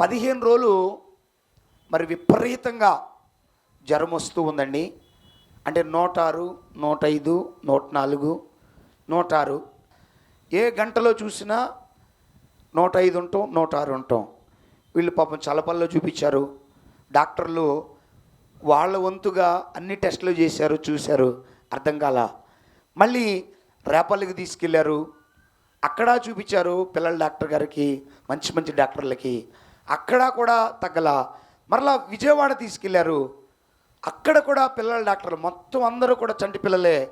పదిహేను రోజులు మరి విపరీతంగా జ్వరం వస్తూ ఉందండి. అంటే నూట ఆరు నూట ఐదు నూట నాలుగు నూట ఆరు. ఏ గంటలో చూసినా నూట ఐదు ఉంటాం నూట ఆరు ఉంటాం. వీళ్ళు పాపం చలపల్లో చూపించారు. డాక్టర్లు వాళ్ళ వంతుగా అన్ని టెస్టులు చేశారు చూశారు. అర్థం కాల. మళ్ళీ రేపల్లికి తీసుకెళ్ళారు. అక్కడ చూపించారు పిల్లల డాక్టర్ గారికి మంచి మంచి డాక్టర్లకి. అక్కడ కూడా తగ్గల. మరలా విజయవాడ తీసుకెళ్ళారు. అక్కడ కూడా పిల్లల డాక్టర్లు మొత్తం అందరూ కూడా చంటి పిల్లలే.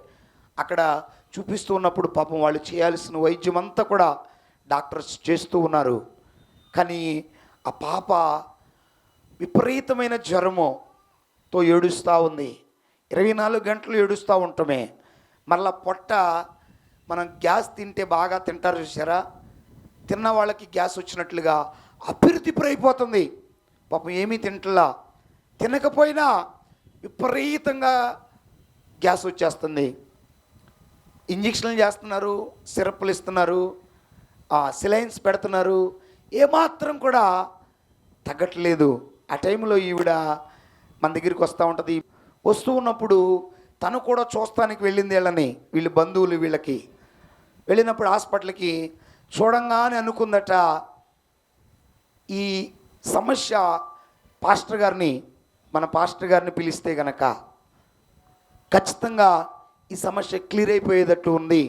అక్కడ చూపిస్తూ ఉన్నప్పుడు పాపం వాళ్ళు చేయాల్సిన వైద్యం అంతా కూడా డాక్టర్స్ చేస్తూ ఉన్నారు. కానీ ఆ పాప విపరీతమైన జ్వరముతో ఏడుస్తూ ఉంది. ఇరవై నాలుగు గంటలు ఏడుస్తూ ఉంటామే. మళ్ళా పొట్ట మనం గ్యాస్ తింటే బాగా తింటారు చూసారా తిన్న వాళ్ళకి గ్యాస్ వచ్చినట్లుగా అభివృద్ధిపురైపోతుంది పాపం ఏమీ తింటలా. తినకపోయినా విపరీతంగా గ్యాస్ వచ్చేస్తుంది. ఇంజక్షన్లు చేస్తున్నారు సిరప్లు ఇస్తున్నారు సిలైన్స్ పెడుతున్నారు. ఏమాత్రం కూడా తగ్గట్లేదు. ఆ టైంలో ఈవిడ మన దగ్గరికి వస్తూ ఉంటుంది. వస్తూ ఉన్నప్పుడు తను కూడా చూస్తానికి వెళ్ళింది వీళ్ళని వీళ్ళ బంధువులు వీళ్ళకి. వెళ్ళినప్పుడు హాస్పిటల్కి చూడంగానే అనుకుందట ఈ సమస్య పాస్టర్ గారిని మన పాస్టర్ గారిని పిలిస్తే గనక ఖచ్చితంగా ఈ సమస్య క్లియర్ అయిపోయేటట్టు ఉంది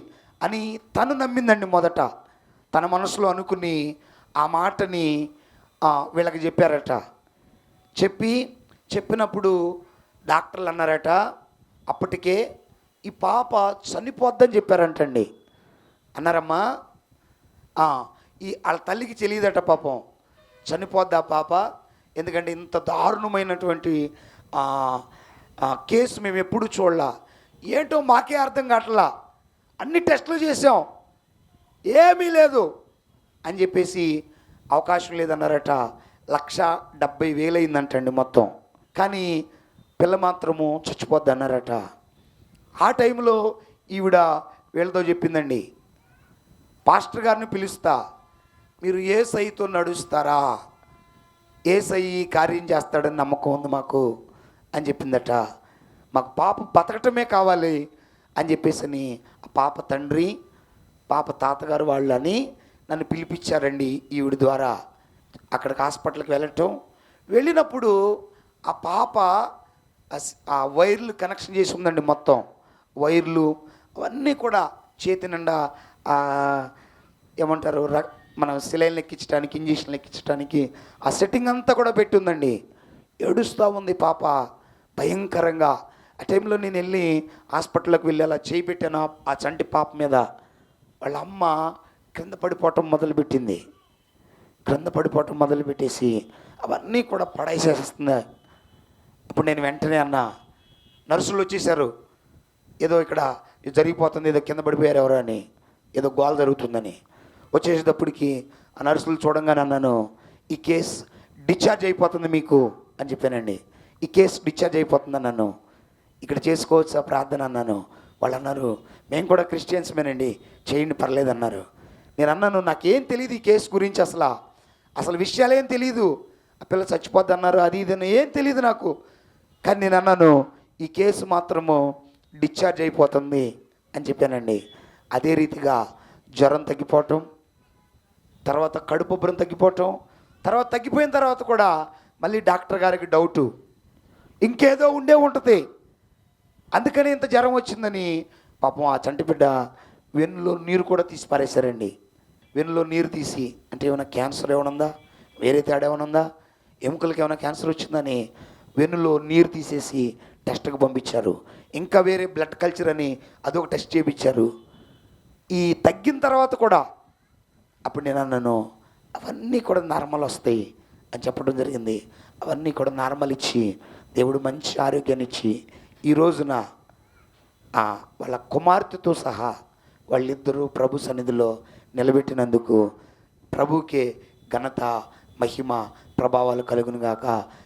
అని తను నమ్మిందండి మొదట. తన మనసులో అనుకుని ఆ మాటని వీళ్ళకి చెప్పారట. చెప్పి చెప్పినప్పుడు డాక్టర్లు అన్నారట అప్పటికే ఈ పాప చనిపోద్దని చెప్పారంటండి. అన్నారమ్మా ఈ వాళ్ళ తల్లికి తెలియదట పాపం. చనిపోద్దా పాప? ఎందుకంటే ఇంత దారుణమైనటువంటి కేసు మేము ఎప్పుడు చూడలా. ఏంటో మాకే అర్థం కావట్లా. అన్ని టెస్టులు చేసాం ఏమీ లేదు అని చెప్పేసి అవకాశం లేదన్నారట. లక్ష డెబ్బై వేలైందంటండి మొత్తం. కానీ పిల్ల మాత్రము చచ్చిపోద్ది అన్నారట ఆ టైంలో ఈవిడ వీళ్ళతో చెప్పిందండి పాస్టర్ గారిని పిలుస్తా. మీరు ఏ సైతో నడుస్తారా? ఏ సై కార్యం చేస్తాడని నమ్మకం ఉంది మాకు అని చెప్పిందట. మాకు పాప బతకటమే కావాలి అని చెప్పేసి అని ఆ పాప తండ్రి పాప తాతగారు వాళ్ళని నన్ను పిలిపించారండి ఈవిడ ద్వారా. అక్కడికి హాస్పిటల్కి వెళ్ళటం. వెళ్ళినప్పుడు ఆ పాప ఆ వైర్లు కనెక్షన్ చేసి ఉందండి మొత్తం. వైర్లు అవన్నీ కూడా చేతి నిండా ఏమంటారు మన సిలైన్లు ఎక్కించడానికి ఇంజక్షన్లు ఎక్కించడానికి ఆ సెట్టింగ్ అంతా కూడా పెట్టి ఉందండి ఏడుస్తూ ఉంది పాప భయంకరంగా. ఆ టైంలో నేను వెళ్ళి హాస్పిటల్కి వెళ్ళి అలా చేయి పెట్టాను ఆ- చంటి పాప మీద. వాళ్ళ అమ్మ క్రింద పడిపోవటం మొదలుపెట్టింది. క్రింద పడిపోవటం మొదలుపెట్టేసి అవన్నీ కూడా పడేసేస్తుంది. ఇప్పుడు నేను వెంటనే అన్నా నర్సులు వచ్చేసారు. ఏదో ఇక్కడ ఇది జరిగిపోతుంది ఏదో కింద పడిపోయారు ఎవరో అని ఏదో గోల్ జరుగుతుందని. వచ్చేసేటప్పటికి ఆ నర్సులు చూడంగానే అన్నాను ఈ కేస్ డిశ్చార్జ్ అయిపోతుంది మీకు అని చెప్పానండి. ఈ కేసు డిశ్చార్జ్ అయిపోతుంది అన్నాను. ఇక్కడ చేసుకోవచ్చా ప్రార్థన అన్నాను. వాళ్ళు అన్నారు మేము కూడా క్రిస్టియన్స్మేనండి చేయండి పర్లేదు అన్నారు. నేను అన్నాను నాకేం తెలియదు ఈ కేసు గురించి అసలు. అసలు విషయాలేం తెలియదు ఆ పిల్ల చచ్చిపోద్ది అన్నారు అది ఇది ఏం తెలియదు నాకు. కానీ నేను అన్నాను ఈ కేసు మాత్రము డిశ్చార్జ్ అయిపోతుంది అని చెప్పానండి. అదే రీతిగా జ్వరం తగ్గిపోవటం తర్వాత కడుపు ఉబ్బరం తగ్గిపోవటం తర్వాత తగ్గిపోయిన తర్వాత కూడా మళ్ళీ డాక్టర్ గారికి డౌటు. ఇంకేదో ఉండే ఉంటుంది. అందుకని ఇంత జ్వరం వచ్చిందని పాపం ఆ చంటి బిడ్డ వెన్నులో నీరు కూడా తీసి పారేశారండి. వెన్నులో నీరు తీసి అంటే ఏమైనా క్యాన్సర్ ఏమైనా ఉందా? వేరే తేడా ఏమైనా ఉందా? ఎముకలకి ఏమైనా క్యాన్సర్ వచ్చిందని వెన్నులో నీరు తీసేసి టెస్ట్కి పంపించారు. ఇంకా వేరే బ్లడ్ కల్చర్ అని అదొక టెస్ట్ చేయించారు ఈ తగ్గిన తర్వాత కూడా అప్పుడు నేను అన్నాను అవన్నీ కూడా నార్మల్ వస్తాయి అని చెప్పడం జరిగింది. అవన్నీ కూడా నార్మల్ ఇచ్చి దేవుడు మంచి ఆరోగ్యాన్ని ఇచ్చి ఈ రోజున వాళ్ళ కుమార్తెతో సహా వాళ్ళిద్దరూ ప్రభు సన్నిధిలో నిలబెట్టినందుకు ప్రభుకే ఘనత మహిమ ప్రభావాలు కలుగునుగాక.